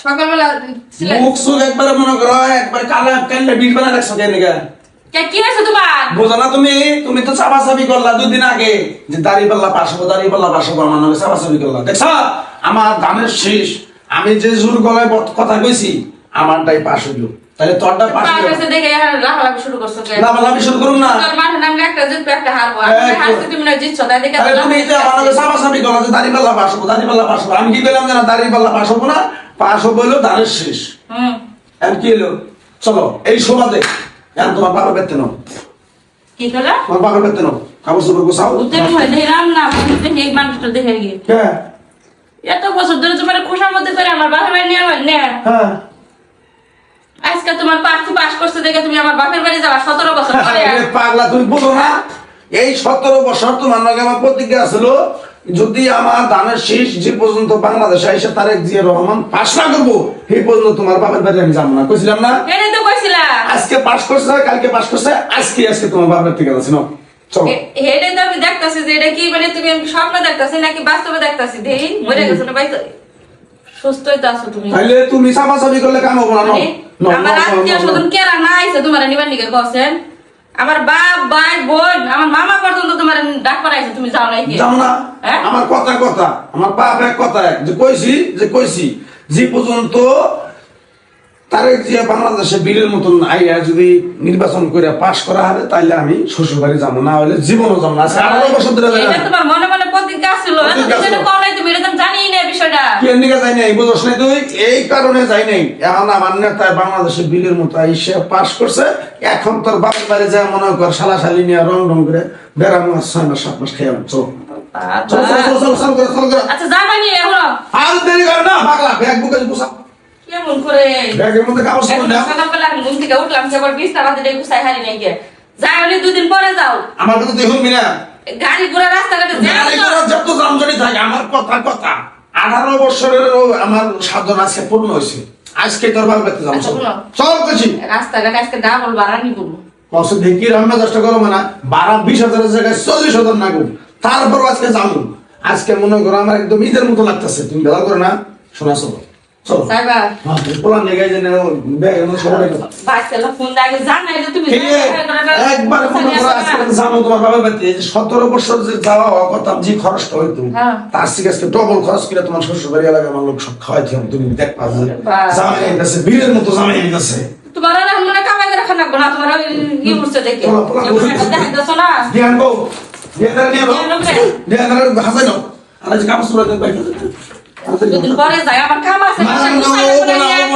সকালবেলা মুখ সুখ একবারে মনে করো একবার কালা কাল্লে বিল বানা রাখছো কেন কে কি হয়েছে তোমার? বোঝো না তুমি তুমি তো চাপাচাপি করলা দুদিন আগে। যে দাড়ি পাল্লা দাড়ি পাল্লা আমার নামে চাপাচাপি করলা। দেখছ আমার ধানের শেষ। আমি যে জোর গলায় কথা কইছি আমারটাই পাশ হইল। তাহলে তোরটা পাশ হইল হয়েছে দেখে লাফালাফি শুরু করছ শুরু করুন না। তোর মাঠে নামলে একটা জিতবে একটা হারবো আমি হারছি তুমি না জিতছো তাই দেখে আরে তুমি চাপাচাপি করলা যে দাড়ি পাল্লা দাড়ি পাল্লা আমি কি যে না দাড়ি পাল্লা পাশ হব না পাশ হব ধানের শেষ। হুম। এখন কি হলো? চলো এই সমাজে এখন তোমার বাবা নাও। কি করলা? তোমার বাবা নাও। হয়ে দেখলাম না এই মানুষটা দেখে গিয়ে। হ্যাঁ। এত বছর ধরে তোমার খোসার মধ্যে করে আমার বাড়ি নিয়ে আমার নে হ্যাঁ। আজকে তোমার প্রার্থী পাস করছে দেখে তুমি আমার বাপের বাড়ি যাবা সতেরো বছর পরে আরে। পাগলা তুমি বোঝো না? এই সতেরো বছর তোমার নাকি আমার প্রতিজ্ঞা ছিল যদি আমার ধানের শেষ যে পর্যন্ত বাংলাদেশে এসে তারেক জিয়া রহমান পাশ না করব সেই পর্যন্ত তোমার বাপের বাড়ি আমি যাব না। কইছিলাম না? আজকে পাশ করছে কালকে পাশ করছে আজকে আজকে তোমার বাপের থেকে আছে না চলো। তো আমি দেখতাছি যে এটা কি মানে তুমি স্বপ্ন দেখতাছি নাকি বাস্তবে দেখতাছি? দেই মরে গেছো না ভাই তো? সুস্থই তো আছো তুমি। তাহলে তুমি চাপাচাপি করলে কাম হব না ন? মানে ন, ন, আমার ন, ন, আত্মীয় স্বজন কেরা না আইছে তোমার নিবার নিকে কছেন আমার বাপ ভাই বোন আমার মামা পর্যন্ত তোমার ডাক পাঠাইছে তুমি যাও নাই যাও না। হ্যাঁ? আমার কথা কথা। আমার বাপ এক কথা এক। যে কইছি যে কইছি যে পর্যন্ত তারেক জিয়া বাংলাদেশে বীরের মতন আইয়া যদি নির্বাচন করে পাশ করা হবে তাইলে আমি শ্বশুর বাড়ি যাব না হলে জীবনও যাব না। বছর ধরে তোমার মনে মনে প্রতিজ্ঞা ছিল প্রতিজ্ঞা সেটা ছিল। কম নাই তুমি এটা তো জানি না বিষয়টা কি এর নিকে যাই নাই বুঝছ নাই তুই? এই কারণে যাই নাই। এখন আমার নেতায় বাংলাদেশে বীরের মতো আইসে পাশ করছে। এখন তোর বাপের বাড়ি যায় মনে কর শালা শালি নিয়ে রং রং করে বেড়ানো ছয় মাস সাত মাস খেয়ে চলো। চলো চলো চলো চলো চলো করে চলো করে। যাবানি এগুলো। আর দেরি কর না পাগলা ব্যাগ বুকে গুছা। কেমন করে? ব্যাগের মধ্যে কাগজ করে নাও সকালবেলা আমি ঘুম থেকে উঠলাম সেবার বিছনা বাদে গুছাই হারি নাই গিয়ে। যাই হলে দুদিন পরে যাও। আমার কথা দেখুন মিনা গাড়ি ঘোড়া রাস্তাঘাটে গাড়ি ঘোড়া যত জামজনি থাকে আমার কথা কথা। আঠারো বছরের আমার সাধন আছে পূর্ণ হয়েছে। আজকে তোর বাবা পেতে যাব আচ্ছা। চল। করছি রাস্তাঘাট আজকে ডাবল কষ্ট দেখি রান্না চেষ্টা করো মানে বারো বিশ হাজারের জায়গায় চল্লিশ হাজার না গো তারপর আজকে যাব। আজকে মনে করো আমার একদম ঈদের মতো লাগতেছে তুমি বেলা করো না শোনা চলো গেছে রেখো। সতেরো বছর যে যাওয়া হওয়া যে খরচটা হইতো হ্যাঁ। তার থেকে আজকে ডবল খরচ করে তোমার শ্বশুর বাড়ি এলাকা আমার লোক সব খাওয়াইতে তুমি দেখ জামাই আইতাছে বীরের মতো জামাই আইতাছে তোমার মনে কামাই করে না তোমার ই উঠছে দেখে। গেছে। দেখাইতেছো না। ধ্যান গো ধ্যান নিয়ে ধ্যান হাসাই নাও। আর আজ কাপড় চলে দুদিন পরে যাই আমার কাম আছে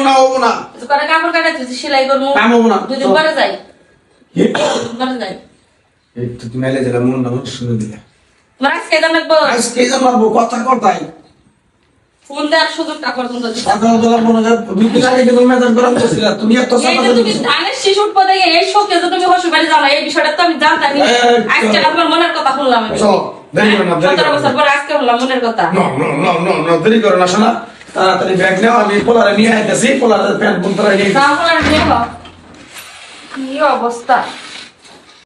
না ওবো না করে কাপড় কাটা তুই সেলাই করব। কাম হব না। দুদিন পরে যাই। পরে যাই। তুমি এলে যেটা মন না শুনে দিলে। তোমার আজকে দাম লাগবো? আজকে জানাব কথা কথাই ফোন দেওয়ার সুযোগটা পর্যন্ত দিতে হবে। সকাল বেলা দুই দিন আগে কিন্তু মেজাজ গরম করছিল তুমি এত এই চাপা যে তুমি ধানের শিশুর পদে গিয়ে এই শোকে যে তুমি হসু বাড়ি যাও এই বিষয়টা তো আমি জানতাম এই, এই, আজকে চলো। মনের কথা শুনলাম সতেরো বছর পরে শুনলাম মনের কথা? No no no no no দেরি করো না শোনা। তাড়াতাড়ি ব্যাগ নাও আমি পোলারে নিয়ে আইতেছি পোলারে প্যান্ট নিয়ে নিয়ে কি অবস্থা?